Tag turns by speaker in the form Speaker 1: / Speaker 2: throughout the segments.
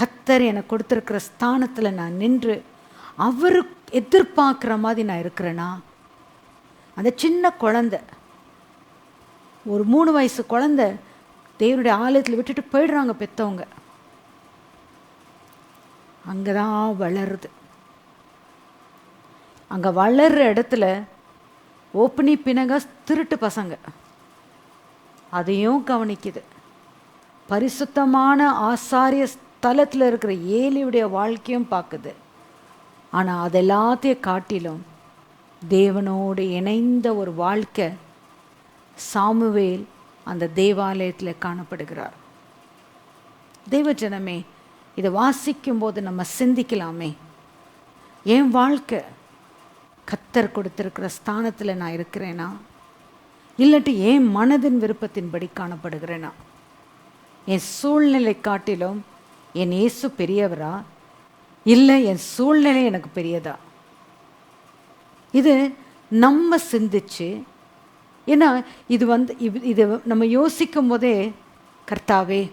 Speaker 1: கத்தர் எனக்கு கொடுத்துருக்கிற ஸ்தானத்தில் நான் நின்று அவர் எதிர்பார்க்குற மாதிரி நான் இருக்கிறேனா? அந்த சின்ன குழந்த ஒரு மூணு வயசு குழந்த தேவனுடைய ஆலயத்தில் விட்டுட்டு போயிடுறாங்க பெற்றவங்க அங்கே தான் வளருது. அங்கே வளர்ற இடத்துல ஓப்பனி பினக திருட்டு பசங்க. அதையும் கவனிக்குது. பரிசுத்தமான ஆசாரிய தளத்தில் இருக்கிற ஏலியுடைய வாழ்க்கையும் பார்க்குது. ஆனால் அது எல்லாத்தையும் காட்டிலும் தேவனோடு இணைந்த ஒரு வாழ்க்கை சாமுவேல் அந்த தேவாலயத்தில் காணப்படுகிறார். தேவஜனமே இதை வாசிக்கும் போது நம்ம சிந்திக்கலாமே. என் வாழ்க்கை கத்தர் கொடுத்துருக்கிற ஸ்தானத்தில் நான் இருக்கிறேனா? இல்லாட்டி என் மனதின் விருப்பத்தின்படி காணப்படுகிறேனா? என் சூழ்நிலை காட்டிலும் என் இயேசு பெரியவரா? இல்லை என் சூழ்நிலை எனக்கு பெரியதா? இது நம்ம சிந்திச்சு ஏன்னா இது வந்து இது இது நம்ம யோசிக்கும் போதே கர்த்தாவே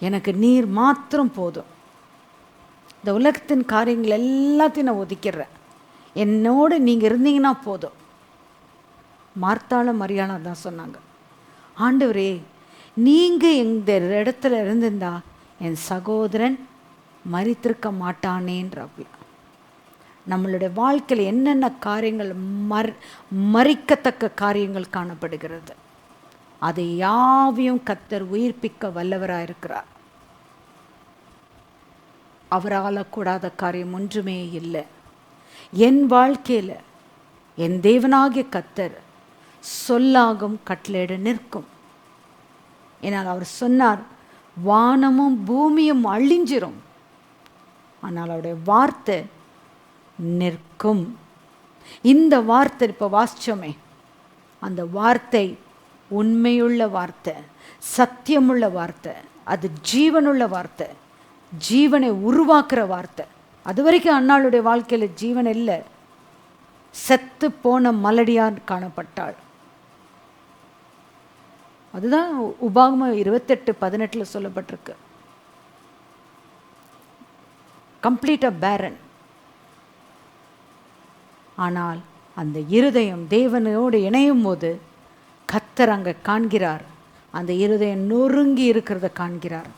Speaker 1: எனக்கு நீர் மாத்திரம் போதும். இந்த உலகத்தின் காரியங்கள் எல்லாத்தையும் நான் ஒதுக்கிடுறேன். என்னோடு நீங்கள் இருந்தீங்கன்னா போதும். மார்த்தாள மரியாதை தான் சொன்னாங்க. ஆண்டவரே நீங்கள் இந்த இடத்துல இருந்திருந்தா என் சகோதரன் மறித்திருக்க மாட்டானேன்ற நம்மளுடைய வாழ்க்கையில் என்னென்ன காரியங்கள் மர் மறிக்கத்தக்க காரியங்கள் காணப்படுகிறது. அதை யாவையும் கத்தர் உயிர்ப்பிக்க வல்லவராக இருக்கிறார். அவரால் கூடாத காரியம் ஒன்றுமே இல்லை. என் வாழ்க்கையில் என் தேவனாகிய கத்தர் சொல்லாகும் கட்டளையிட நிற்கும். ஏன்னால் அவர் சொன்னார் வானமும் பூமியும் அழிஞ்சிரும். ஆனால் அவருடைய வார்த்தை நிற்கும். இந்த வார்த்தை இப்போ வாசிச்சோமே. அந்த வார்த்தை உண்மையுள்ள வார்த்தை சத்தியமுள்ள வார்த்தை அது ஜீவனுள்ள வார்த்தை ஜீவனை உருவாக்குற வார்த்தை. அது வரைக்கும் அண்ணாளுடைய வாழ்க்கையில் ஜீவன் இல்லை. செத்து போன மலடியார் காணப்பட்டாள். அதுதான் உபாகமம் இருபத்தெட்டு பதினெட்டில் சொல்லப்பட்டிருக்கு. கம்ப்ளீட்டாக பேரன் ஆனால் அந்த இருதயம் தேவனோடு இணையும் போது கத்தர் அங்கே காண்கிறார். அந்த இருதயம் நொறுங்கி இருக்கிறத காண்கிறார்.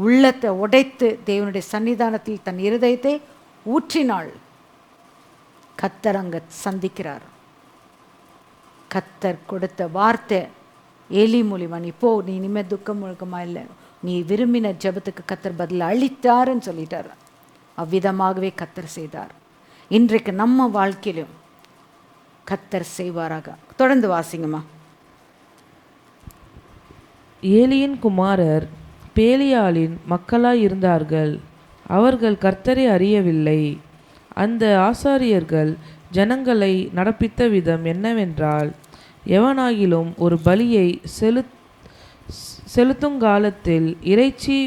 Speaker 1: உள்ளத்தை உடைத்து தேவனுடைய சன்னிதானத்தில் தன் இருதயத்தை ஊற்றினாள் கத்தர் அங்கே சந்திக்கிறார். கத்தர் கொடுத்த வார்த்தை ஏலி மூலிமா நீ போ நீ இனிமேல் துக்கம் முழுக்கமா இல்லை. நீ விரும்பின ஜெபத்துக்கு கத்தர் பதில் அளித்தாருன்னு சொல்லிட்டார். அவ்விதமாகவே கத்தர் செய்தார். இன்றைக்கு நம்ம வாழ்க்கையிலும் கத்தர் செய்வாராக. தொடர்ந்து வாசிங்கம்மா.
Speaker 2: ஏலியின் குமாரர் பேலியாளின் மக்களாய் இருந்தார்கள். அவர்கள் கர்த்தரை அறியவில்லை. அந்த ஆசாரியர்கள் ஜனங்களை நடப்பித்த விதம் என்னவென்றால் எவனாகிலும் ஒரு பலியை செலு செலுத்தும் காலத்தில் இறைச்சி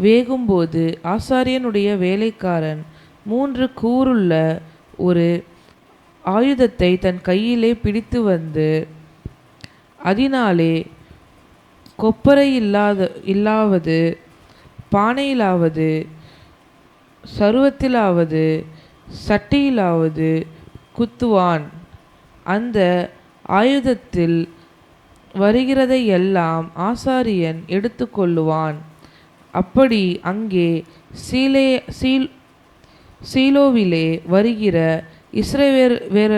Speaker 2: வேகும்போது ஆசாரியனுடைய வேலைக்காரன் மூன்று கூறுள்ள ஒரு ஆயுதத்தை தன் கையிலே பிடித்து வந்து அதனாலே கொப்பரை இல்லாத இல்லாவது பானையிலாவது சருவத்திலாவது சட்டையிலாவது குத்துவான். அந்த ஆயுதத்தில் வருகிறதை எல்லாம் ஆசாரியன் எடுத்துக்கொள்ளுவான். அப்படி அங்கே சீலே சீல் சீலோவிலே வருகிற இஸ்ரவேர் வேற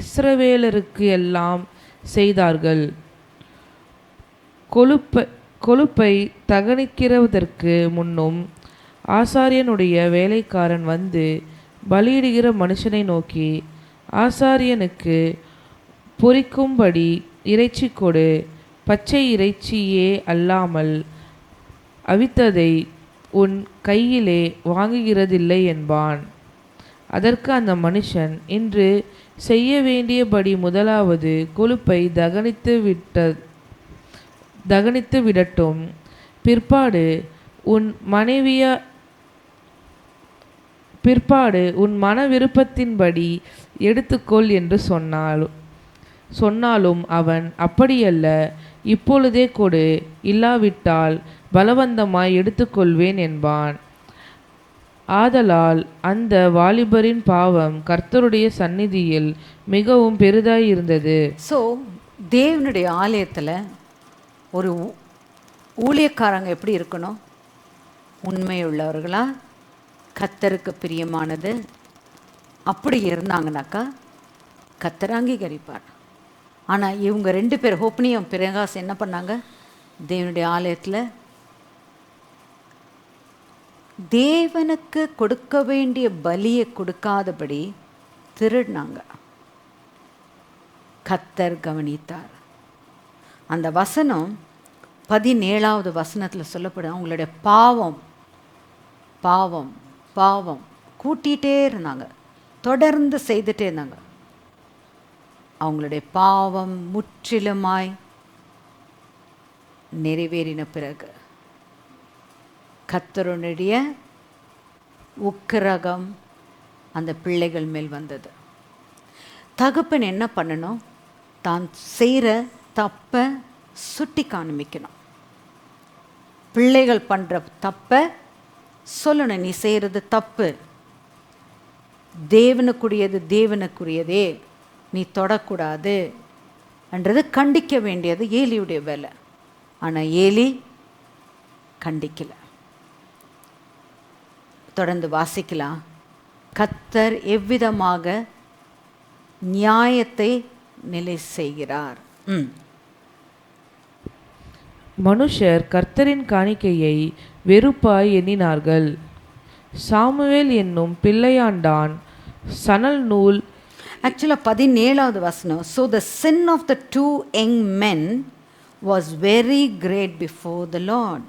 Speaker 2: இஸ்ரவேலருக்கு எல்லாம் செய்தார்கள். கொழுப்பை கொழுப்பை தகனிக்கிறதற்கு முன்னும் ஆசாரியனுடைய வேலைக்காரன் வந்து பலியிடுகிற மனுஷனை நோக்கி ஆசாரியனுக்கு பொரிக்கும்படி இறைச்சி கொடு பச்சை இறைச்சியே அல்லாமல் அவித்ததை உன் கையிலே வாங்குகிறதில்லை என்பான். அதற்கு அந்த மனுஷன் இன்று செய்ய வேண்டியபடி முதலாவது கொழுப்பை தகனித்து விட்ட தகனித்து விடட்டும். பிற்பாடு உன் மனைவிய பிற்பாடு உன் மன விருப்பத்தின்படி எடுத்துக்கொள் என்று சொன்னாள். சொன்னாலும் அவன் அப்படியல்ல. இப்பொழுதே கொடு இல்லாவிட்டால் பலவந்தமாய் எடுத்துக்கொள்வேன் என்பான். ஆதலால் அந்த வாலிபரின் பாவம் கர்த்தருடைய சந்நிதியில் மிகவும் பெரிதாய் இருந்தது
Speaker 1: ஸோ தேவனுடைய ஆலயத்தில் ஒரு ஊ- ஊழியக்காரங்க எப்படி இருக்கணும்? உண்மையுள்ளவர்களா? கத்தருக்கு பிரியமானது? அப்படி இருந்தாங்கனாக்கா கத்தர் அங்கீகரிப்பார். ஆனால் இவங்க ரெண்டு பேர் ஹோப்னியும் பிரகாஷ் என்ன பண்ணாங்க? தேவனுடைய ஆலயத்தில் தேவனுக்கு கொடுக்க வேண்டிய பலியை கொடுக்காதபடி திருடினாங்க. கத்தர் கவனித்தார். அந்த வசனம் பதினேழாவது வசனத்தில் சொல்லப்படும் அவங்களுடைய பாவம் பாவம் பாவம் கூட்டிகிட்டே இருந்தாங்க. தொடர்ந்து செய்துட்டே இருந்தாங்க. அவங்களுடைய பாவம் முற்றிலுமாய் நிறைவேறின பிறகு கத்தருடைய உக்கிரகம் அந்த பிள்ளைகள் மேல் வந்தது. தகப்பன் என்ன பண்ணணும்? தான் செய்கிற தப்பை சுட்டி காண்பிக்கணும். பிள்ளைகள் பண்ணுற தப்பை சொல்லணும். நீ செய்கிறது தப்பு. தேவனுக்குரியது தேவனுக்குரியதே. நீ தொடக்கூடாது என்றது கண்டிக்க வேண்டியது ஏலியுடைய வேலை. ஆனால் ஏலி கண்டிக்கல. தொடர்ந்து வாசிக்கலாம். கத்தர் எவ்விதமாக நியாயத்தை நிலை செய்கிறார்?
Speaker 2: மனுஷர் கர்த்தரின் காணிக்கையை வெறுப்பாய் எண்ணினார்கள். சாமுவேல் என்னும் பிள்ளையாண்டான் சணல் நூல்
Speaker 1: ஆக்சுவலாக பதினேழாவது வசனம் so the sin of the two young men was very great before the Lord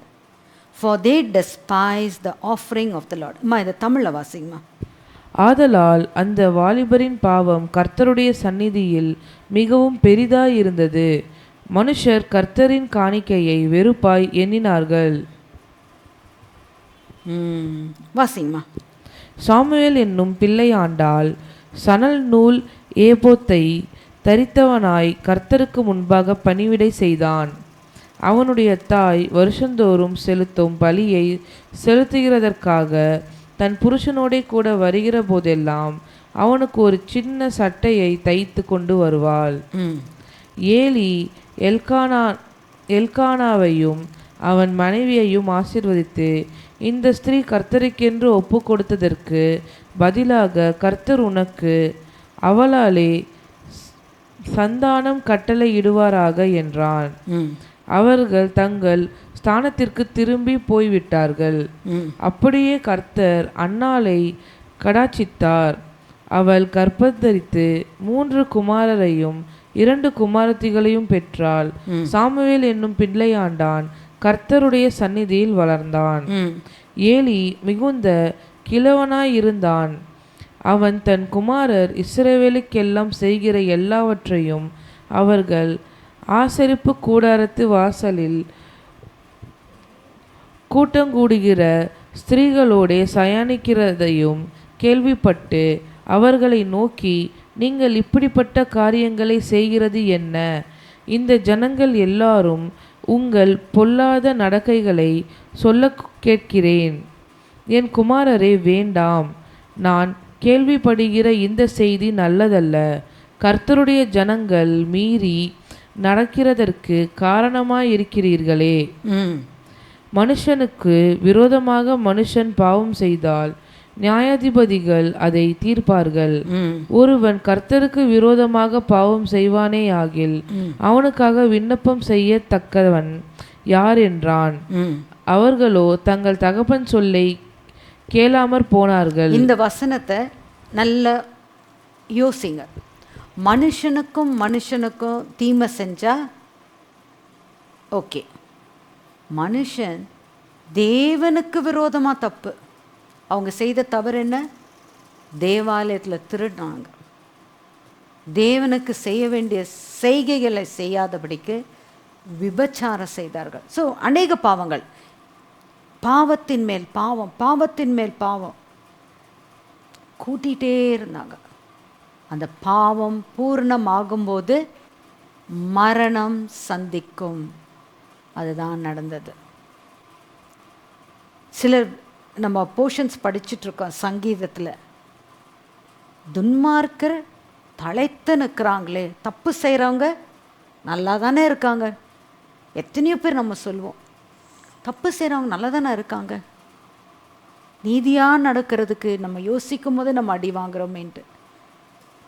Speaker 1: for they despise the offering of the Lord அம்மா இதை தமிழில் வாசிங்கம்மா.
Speaker 2: ஆதலால் அந்த வாலிபரின் பாவம் கர்த்தருடைய சந்நிதியில் மிகவும் பெரிதாய் இருந்தது மனுஷர் கர்த்தரின் காணிக்கையை வெறுப்பாய் எண்ணினார்கள்.
Speaker 1: வாசிங்கம்மா.
Speaker 2: சாமுவேல் என்னும் பிள்ளையாண்டால் சணல் நூல் ஏபோத்தை தரித்தவனாய் கர்த்தருக்கு முன்பாக பணிவிடை செய்தான். அவனுடைய தாய் வருஷந்தோறும் செலுத்தும் பலியை செலுத்துகிறதற்காக தன் புருஷனோடே கூட வருகிற போதெல்லாம் அவனுக்கு ஒரு சின்ன சட்டையை தைத்து கொண்டு வருவாள். ஏலி எல்கானா எல்கானாவையும் அவன் மனைவியையும் ஆசீர்வதித்து இந்த ஸ்திரீ கர்த்தருக்கென்று ஒப்பு கொடுத்ததற்கு பதிலாக கர்த்தர் உனக்கு அவளாலே சந்தானம் கட்டளையிடுவாராக என்றான். அவர்கள் தங்கள் ஸ்தானத்திற்கு திரும்பி போய்விட்டார்கள். அப்படியே கர்த்தர் அன்னாளை கடாட்சித்தார். அவள் கர்ப்பத்தரித்து மூன்று குமாரரையும் இரண்டு குமாரத்திகளையும் பெற்றாள். சாமுவேல் என்னும் பிள்ளையாண்டான் கர்த்தருடைய சந்நிதியில் வளர்ந்தான். ஏலி மிகுந்த கிழவனாயிருந்தான். அவன் தன் குமாரர் இஸ்ரவேலுக்கெல்லாம் செய்கிற எல்லாவற்றையும் அவர்கள் ஆசரிப்பு கூடாரத்து வாசலில் கூட்டங்கூடுகிற ஸ்திரீகளோடே சயானிக்கிறதையும் கேள்விப்பட்டு அவர்களை நோக்கி நீங்கள் இப்படிப்பட்ட காரியங்களை செய்கிறது என்ன? இந்த ஜனங்கள் எல்லாரும் உங்கள் பொல்லாத நடக்கைகளை சொல்ல கேட்கிறேன். என் குமாரரே வேண்டாம். நான் கேள்விப்படுகிற இந்த செய்தி நல்லதல்ல. கர்த்தருடைய ஜனங்கள் மீறி நடக்கிறதற்கு காரணமாயிருக்கிறீர்களே. மனுஷனுக்கு விரோதமாக மனுஷன் பாவம் செய்தால் நியாயாதிபதிகள் அதை தீர்ப்பார்கள். ஒருவன் கர்த்தருக்கு விரோதமாக பாவம் செய்வானேயாகில் அவனுக்காக விண்ணப்பம் செய்யத்தக்கவன் யார் என்றான். அவர்களோ தங்கள் தகப்பன் சொல்லை கேளாமற் போனார்கள்.
Speaker 1: இந்த வசனத்தை நல்ல யோசிங்க. மனுஷனுக்கும் மனுஷனுக்கும் தீமை செஞ்சா ஓகே. மனுஷன் தேவனுக்கு விரோதமாக தப்பு. அவங்க செய்த தவறு என்ன? தேவாலயத்தில் திருடினாங்க. தேவனுக்கு செய்ய வேண்டிய செய்கைகளை செய்யாதபடிக்கு விபச்சாரம் செய்தார்கள். ஸோ அநேக பாவங்கள். பாவத்தின் மேல் பாவம் பாவத்தின் மேல் பாவம். கூட்டிகிட்டே இருந்தாங்க. அந்த பாவம் பூர்ணமாகும்போது மரணம் சந்திக்கும். அதுதான் நடந்தது. சிலர் நம்ம போர்ஷன்ஸ் படிச்சுட்ருக்கோம் சங்கீதத்தில். துன்மார்க்கர் தழைத்து நிற்கிறாங்களே தப்பு செய்கிறவங்க நல்லா தானே இருக்காங்க. எத்தனையோ பேர் நம்ம சொல்லுவோம். தப்பு செய்கிறவங்க நல்லா தானே இருக்காங்க. நீதியாக நடக்கிறதுக்கு நம்ம யோசிக்கும் போது நம்ம அடி வாங்குறோமேன்ட்டு.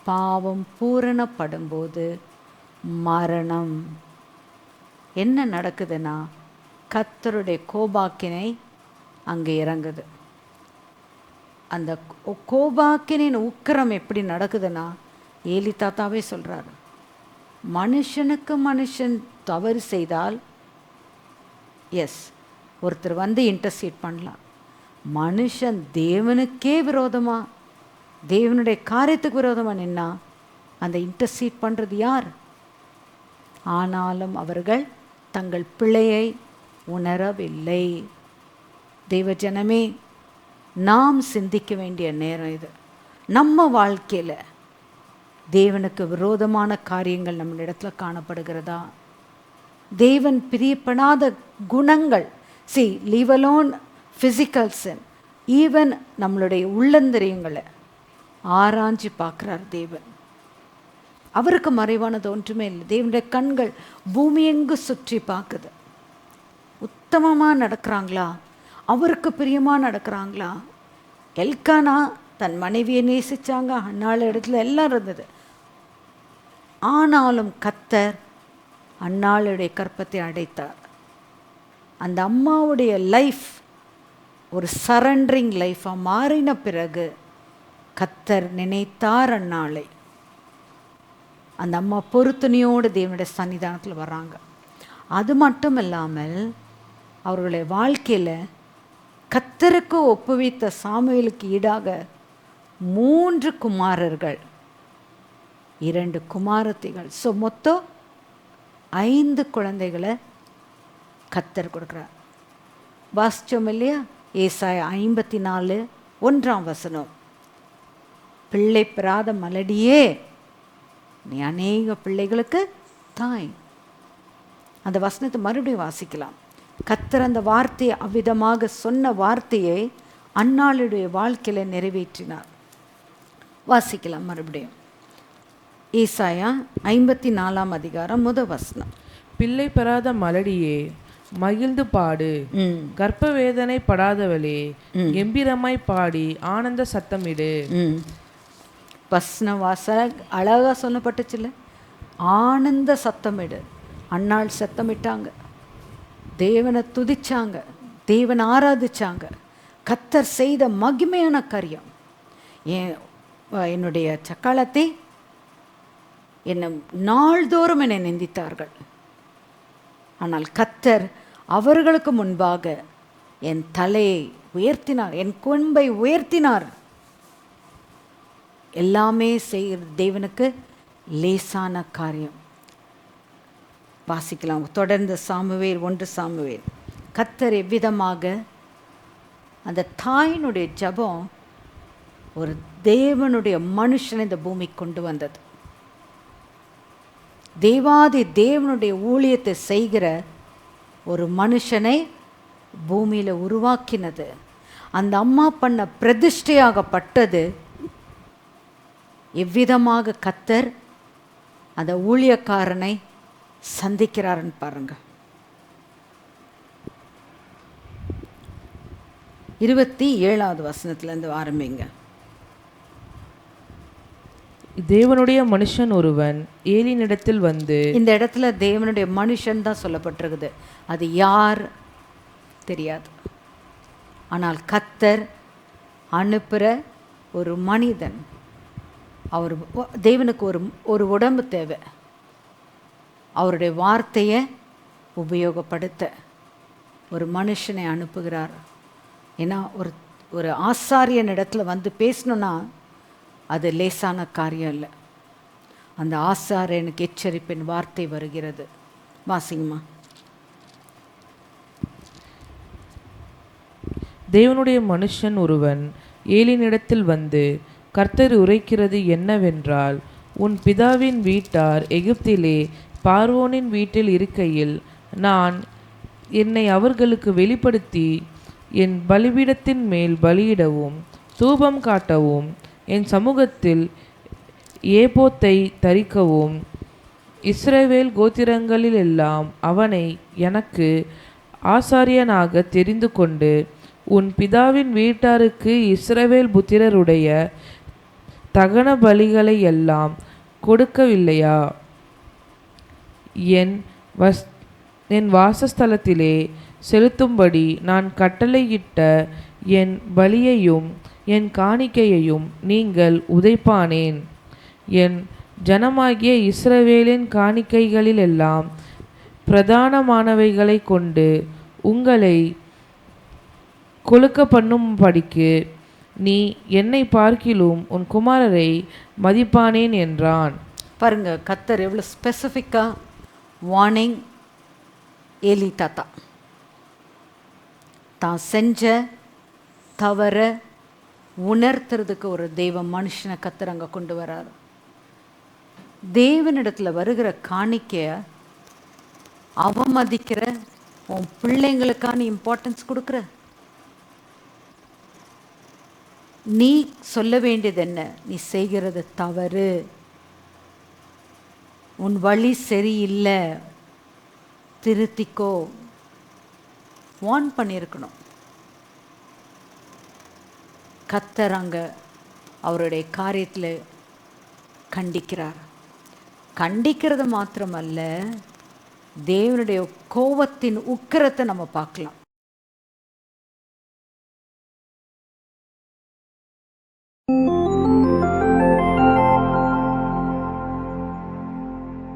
Speaker 1: பாவம் பூரணப்படும்போது மரணம். என்ன நடக்குதுன்னா கத்தருடைய கோபாக்கினை அங்கே இறங்குது. அந்த கோபாக்கினின் உக்கிரம் எப்படி நடக்குதுன்னா ஏலி தாத்தாவே சொல்கிறாரு மனுஷனுக்கு மனுஷன் தவறு செய்தால் எஸ் ஒருத்தர் வந்து இன்டர்சீட் பண்ணலாம். மனுஷன் தேவனுக்கே விரோதமாக தேவனுடைய காரியத்துக்கு விரோதமாக நின்னா அந்த இன்டர்சீட் பண்ணுறது யார்? ஆனாலும் அவர்கள் தங்கள் பிழையை உணரவில்லை. தெய்வ ஜனமே நாம் சிந்திக்க வேண்டிய நேரம் இது. நம்ம வாழ்க்கையில் தேவனுக்கு விரோதமான காரியங்கள் நம்ம இடத்துல காணப்படுகிறதா? தேவன் பிரியப்படாத குணங்கள் see leave alone physical sin even நம்மளுடைய உள்ளந்தரியங்களை ஆராய்ஞ்சு பார்க்குறார் தேவன். அவருக்கு மறைவானது ஒன்றுமே இல்லை. தேவனுடைய கண்கள் பூமி எங்கு சுற்றி பார்க்குது. உத்தமமாக நடக்கிறாங்களா? அவருக்கு பிரியமாக நடக்கிறாங்களா? எல்கானா தன் மனைவியை நேசித்தாங்க அன்னாள் இடத்துல எல்லாம் இருந்தது. ஆனாலும் கத்தர் அன்னாளுடைய கற்பத்தை அடைத்தார். அந்த அம்மாவுடைய லைஃப் ஒரு சரண்டரிங் லைஃபாக மாறின பிறகு கத்தர் நினைத்தார் அந்நாளை. அந்த அம்மா பொருத்தனையோடு தேவனுடைய சன்னிதானத்தில் வர்றாங்க. அது மட்டும் இல்லாமல் அவர்களுடைய வாழ்க்கையில் கத்தருக்கு ஒப்புவித்த சாமுவேலுக்கு ஈடாக மூன்று குமாரர்கள் இரண்டு குமாரத்திகள். ஸோ மொத்தம் ஐந்து குழந்தைகளை கத்தர் கொடுக்குறார். வாசிச்சோம் இல்லையா? ஏசாய ஐம்பத்தி நாலு ஒன்றாம் வசனம். பிள்ளை பெறாத மலடியே நீ அநேக பிள்ளைகளுக்கு தாய். அந்த வசனத்தை மறுபடியும் வாசிக்கலாம். கத்தர் அந்த வார்த்தையை அவ்விதமாக சொன்ன வார்த்தையை அன்னாளுடைய வாழ்க்கையில் நிறைவேற்றினார். வாசிக்கலாம் மறுபடியும். ஈசாயா ஐம்பத்தி நாலாம் அதிகாரம் முத வசனம்.
Speaker 2: பிள்ளை பெறாத மலடியே மகிழ்ந்து பாடு. கர்ப்ப வேதனை படாதவளே கம்பீரமாய் பாடி ஆனந்த சத்தமிடு
Speaker 1: ம். வசன வாச அழகாக சொல்லப்பட்டுச்சுல்ல ஆனந்த சத்தமிடு அன்னாள் சத்தமிட்டாங்க. தேவனை துதிச்சாங்க. தேவனை ஆராதிச்சாங்க. கத்தர் செய்த மகிமையான காரியம். என் என்னுடைய சக்காலத்தை என்னை நாள்தோறும் என்னை நிந்தித்தார்கள். ஆனால் கத்தர் அவர்களுக்கு முன்பாக என் தலையை உயர்த்தினார் என் கொன்பை உயர்த்தினார். எல்லாமே செய்கிற தேவனுக்கு லேசான காரியம். வாசிக்கலாம் தொடர்ந்து சாமுவேல் ஒன்று சாமுவேல். கத்தர் எவ்விதமாக அந்த தாயினுடைய ஜெபம் ஒரு தேவனுடைய மனுஷனை இந்த பூமிக்கு கொண்டு வந்தது. தேவாதி தேவனுடைய ஊழியத்தை செய்கிற ஒரு மனுஷனை பூமியில் உருவாக்கினது. அந்த அம்மா பண்ண பிரதிஷ்டையாகப்பட்டது. எவ்விதமாக கத்தர் அந்த ஊழியக்காரனை சந்திக்கிறாருன்னு பாருங்க. இருபத்தி ஏழாவது வசனத்துலேருந்து ஆரம்பிங்க.
Speaker 2: தேவனுடைய மனுஷன் ஒருவன் ஏலினிடத்தில் வந்து
Speaker 1: இந்த இடத்துல தேவனுடைய மனுஷன் தான் சொல்லப்பட்டிருக்குது. அது யார்? தெரியாது. ஆனால் கத்தர் அனுப்புகிற ஒரு மனிதன். அவர் தேவனுக்கு ஒரு ஒரு உடம்பு தேவை. அவருடைய வார்த்தையை உபயோகப்படுத்த ஒரு மனுஷனை அனுப்புகிறார். ஏன்னா ஒரு ஒரு ஆசாரியன் இடத்துல வந்து பேசணுன்னா அது லேசான காரியம் இல்லை. அந்த ஆசாரியனுக்கு எச்சரிப்பின் வார்த்தை வருகிறது. வாசிங்கம்மா
Speaker 2: தேவனுடைய மனுஷன் ஒருவன் ஏலினிடத்தில் வந்து கர்த்தர் உரைக்கிறது என்னவென்றால் உன் பிதாவின் வீட்டார் எகிப்திலே பார்வோனின் வீட்டில் இருக்கையில் நான் என்னை அவர்களுக்கு வெளிப்படுத்தி என் பலிபீடத்தின் மேல் பலியிடவும் தூபம் காட்டவும் என் சமூகத்தில் ஏபோத்தை தரிக்கவும் இஸ்ரவேல் கோத்திரங்களிலெல்லாம் அவனை எனக்கு ஆசாரியனாக தெரிந்து கொண்டு உன் பிதாவின் வீட்டாருக்கு இஸ்ரவேல் புத்திரருடைய தகன பலிகளை எல்லாம் கொடுக்கவில்லையா? என் வஸ் என் வாசஸ்தலத்திலே செலுத்தும்படி நான் கட்டளையிட்ட என் பலியையும் என் காணிக்கையையும் நீங்கள் உதைப்பானேன். என் ஜனமாகிய இஸ்ரவேலின் காணிக்கைகளிலெல்லாம் பிரதானமானவைகளை கொண்டு உங்களை கொழுக்க பண்ணும்படிக்கு நீ என்னை பார்க்கிலும் உன் குமாரரை மதிப்பானேன் என்றான்.
Speaker 1: பாருங்க கத்தர் எவ்வளோ ஸ்பெசிஃபிக்காக வார்னிங் ஏலி தாத்தா. தான் செஞ்ச தவற உணர்த்துறதுக்கு ஒரு தெய்வ மனுஷனை கத்தர் அங்கே கொண்டு வராரு. தேவனிடத்தில் வருகிற காணிக்கைய அவமதிக்கிற உன் பிள்ளைங்களுக்கான இம்பார்ட்டன்ஸ் கொடுக்குற. நீ சொல்ல வேண்டியது என்ன? நீ செய்கிறது தவறு. உன் வழி சரியில்லை. திருத்திக்கோ. வான் பண்ணியிருக்கணும். கத்தர் அங்கே அவருடைய காரியத்தில் கண்டிக்கிறார். கண்டிக்கிறது மாத்திரமல்ல தேவனுடைய கோபத்தின் உக்கிரத்தை நம்ம பார்க்கலாம்.